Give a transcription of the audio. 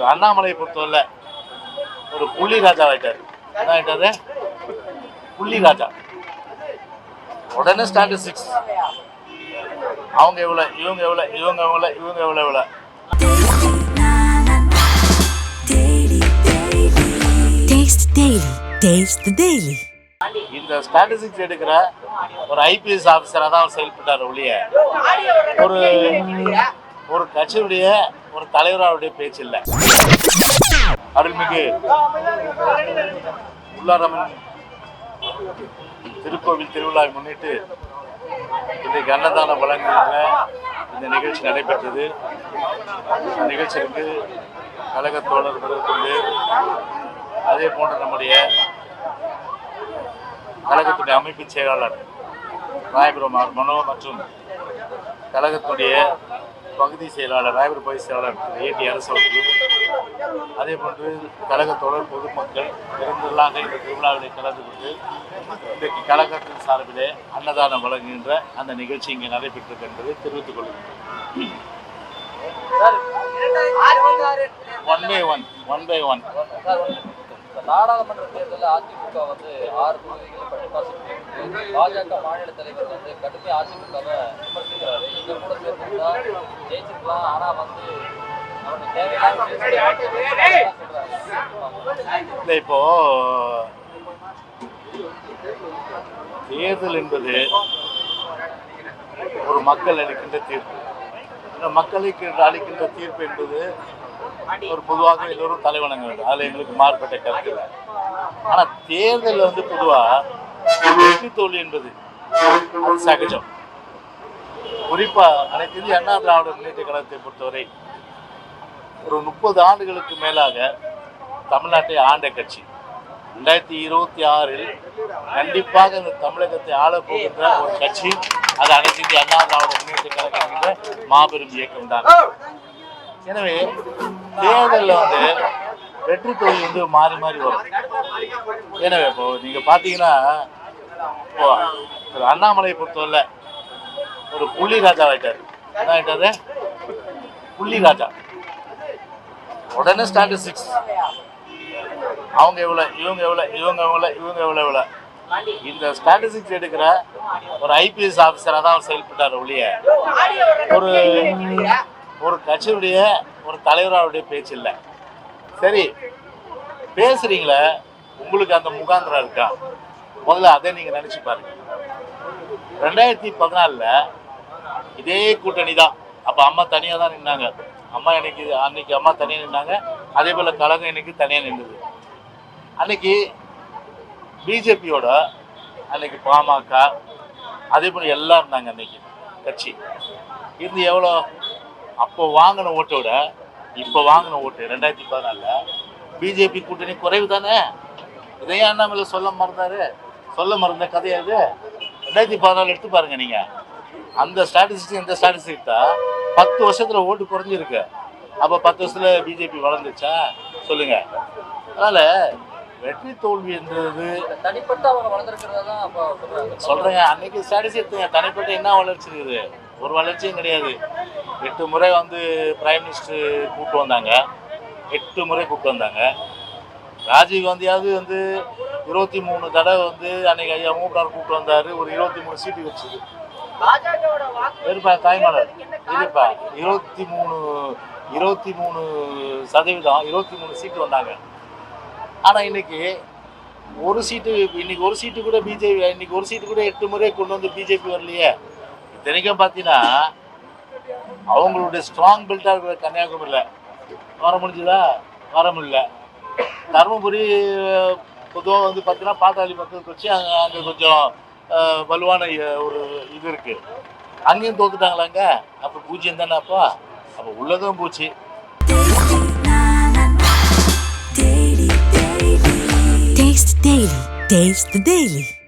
திரு அண்ணாமலையை பொறுத்தவரை ஒரு புள்ளி ராஜா ஆயிட்டாரு. என்ன ஆயிட்டாரு? புள்ளி ராஜா. உடனே ஸ்டாட்டிஸ்டிக்ஸ் அவங்க எவ்வளோ இவங்க எவ்வளோ இவங்க எவ்வளோ இவங்க எவ்வளோ எவ்வளோ. இந்த ஸ்டாட்டிஸ்டிக்ஸ் எடுக்கிற ஒரு ஐபிஎஸ் ஆஃபீஸராக தான் அவர் செயல்பட்டார் ஒழிய. ஒரு ஒரு கட்சியுடைய தலைவராவுடைய பேச்சு இல்லை. அருள்மிகு உள்ளாரமன் திருக்கோவில் திருவிழாவை முன்னிட்டு இன்றைக்கு அன்னதானம் வழங்குகின்ற இந்த நிகழ்ச்சி நடைபெற்றது. இந்த நிகழ்ச்சிக்கு கழக தோழர் கொண்டு அதே போன்று நம்முடைய கழகத்துடைய அமைப்பு செயலாளர் ராயபுரம் மனோ மற்றும் கழகத்துடைய பகுதி செயலாளர் ராயபுரம் பகுதி செயலாளர் திரு ஏடி அரசு அவர்களும் அதே போன்று கழகத்தோழர் பொதுமக்கள் பெருந்தலாக இந்த திருவிழாவிலே கலந்து கொண்டு இன்றைக்கு கழகத்தின் சார்பிலே அன்னதானம் வழங்குகின்ற அந்த நிகழ்ச்சி இங்கே நடைபெற்றது என்பதை தெரிவித்துக் கொள்கிறேன். One by one one by one இந்த நாடாளுமன்ற தேர்தலில் அதிமுக வந்து ஆறு தொகுதிகளை பட்டிப்பாசிட்டு பாஜக மாநில தலைவர் வந்து கடுமையாக அதிமுகவை விமர்சிக்கிறாரு. எங்க கூட சேர்ந்துருந்தா ஜெயிச்சிருக்கலாம். ஆனா வந்து இல்லை இப்போ தேர்தல் என்பது ஒரு மக்கள் அளிக்கின்ற தீர்ப்பு. இந்த மக்களுக்கு அளிக்கின்ற தீர்ப்பு என்பது ஒரு பொதுவாக எல்லோரும் தலைவணங்க வேண்டும். அதில் எங்களுக்கு மாறுபட்ட கருத்து ஆனால் தேர்தல் வந்து பொதுவாக வெற்றி தோல்வி என்பது சகஜம். குறிப்பா அனைத்து இந்திய அண்ணா திராவிட முன்னேற்ற கழகத்தை பொறுத்தவரை ஒரு முப்பது ஆண்டுகளுக்கு மேலாக தமிழ்நாட்டை ஆண்ட கட்சி. ரெண்டாயிரத்தி இருபத்தி ஆறில் கண்டிப்பாக இந்த தமிழகத்தை ஆளப்போகின்ற ஒரு கட்சி அது அனைத்து இந்திய அண்ணா திராவிட முன்னேற்ற கழகம் என்கிற மாபெரும் இயக்கம் தான் எனவே தேர்தலில் வந்து வெற்றி தொழில் வந்து மாறி மாறி வரும். எனவே இப்போ நீங்க பாத்தீங்கன்னா இப்போ திரு அண்ணாமலையை பொறுத்தவரை ஒரு புள்ளி ராஜா ஆயிட்டாரு. என்ன ஆயிட்டாரு? புள்ளி ராஜா. உடனே ஸ்டாட்டிஸ்டிக்ஸ் அவங்க எவ்வளோ இவங்க எவ்வளோ இவங்க எவ்வளோ இவங்க எவ்வளோ எவ்வளோ இந்த ஸ்டாட்டிஸ்டிக்ஸ் எடுக்கிற ஒரு ஐபிஎஸ் ஆஃபீஸராக தான் அவர் செயல்பட்டார் ஒழிய. ஒரு ஒரு கட்சியுடைய ஒரு தலைவராவுடைய பேச்சு இல்லை. சரி பேசுறீங்களே உங்களுக்கு அந்த முகாந்திரம் இருக்கா? முதல்ல அதை நீங்க நினைச்சு பாருங்க. ரெண்டாயிரத்தி பதினாலில் இதே கூட்டணி தான். அப்போ அம்மா தனியாக தான் நின்னாங்க. அம்மா இன்னைக்கு அன்னைக்கு அம்மா தனியாக நின்னாங்க. அதே போல் கழகம் இன்னைக்கு தனியாக நின்றுது அன்னைக்கு பிஜேபியோட அன்னைக்கு பாமக அதே போல் எல்லாம் இருந்தாங்க அன்னைக்கு கட்சி. இருந்து எவ்வளோ? அப்போ வாங்கின ஓட்டை விட இப்போ வாங்கின ஓட்டு ரெண்டாயிரத்தி பதினாலில் பிஜேபி கூட்டணி குறைவு தானே? இதையும் அண்ணாமலை சொல்ல மறந்தாரு. சொல்ல மறந்த கதையா இது? ரெண்டாயிரத்தி பதினாலு எடுத்து பாருங்க நீங்க. அந்த ஸ்டாட்டிஸ்டிக் இந்த ஸ்டாட்டிஸ்டிக் தான் பத்து வருஷத்துல ஓட்டு குறைஞ்சிருக்கு. அப்போ பத்து வருஷத்துல பிஜேபி வளர்ந்துச்சா? சொல்லுங்க. அதனால வெற்றி தோல்வி என்றது தனிப்பட்ட அவங்க வளர்ந்துருக்கிறதா சொல்றேங்க. அன்னைக்கு ஸ்டாட்டிஸ்டிக் தனிப்பட்ட என்ன வளர்ச்சி இருக்குது? ஒரு வளர்ச்சியும் கிடையாது. எட்டு முறை வந்து பிரைம் மினிஸ்டர் கூப்பிட்டு வந்தாங்க. எட்டு முறை கூப்பிட்டு வந்தாங்க. ராஜீவ் காந்தியாவது வந்து இருபத்தி மூணு தடவை வந்து அன்னைக்கு ஐயா மூப்பனார் கூப்பிட்டு வந்தாரு. ஒரு இருபத்தி மூணு சீட்டு வச்சுது. இருப்பா தாய்மலர் இருப்பா இருபத்தி மூணு இருபத்தி மூணு சதவீதம் இருபத்தி மூணு சீட்டு வந்தாங்க. ஆனா இன்னைக்கு ஒரு சீட்டு இன்னைக்கு ஒரு சீட்டு கூட பிஜேபி இன்னைக்கு ஒரு சீட்டு கூட எட்டு முறை கொண்டு வந்து பிஜேபி வரலையே. தினைக்கும் பார்த்தீங்கன்னா அவங்களுடைய ஸ்ட்ராங் பில்டாக இருக்கிற கன்னியாகுமரியில். வர முடிஞ்சுதா? வர முடியல. தருமபுரி பொதுவாக வந்து பார்த்தீங்கன்னா பாத்தாளி மக்களுக்கு வச்சு அங்கே அங்கே கொஞ்சம் வலுவான ஒரு இது இருக்குது அங்கேயும் தோத்துட்டாங்களாங்க அப்போ பூஜ்ஜியம் தானே அப்போ? அப்போ உள்ளதும் பூச்சி. Taste the Daily.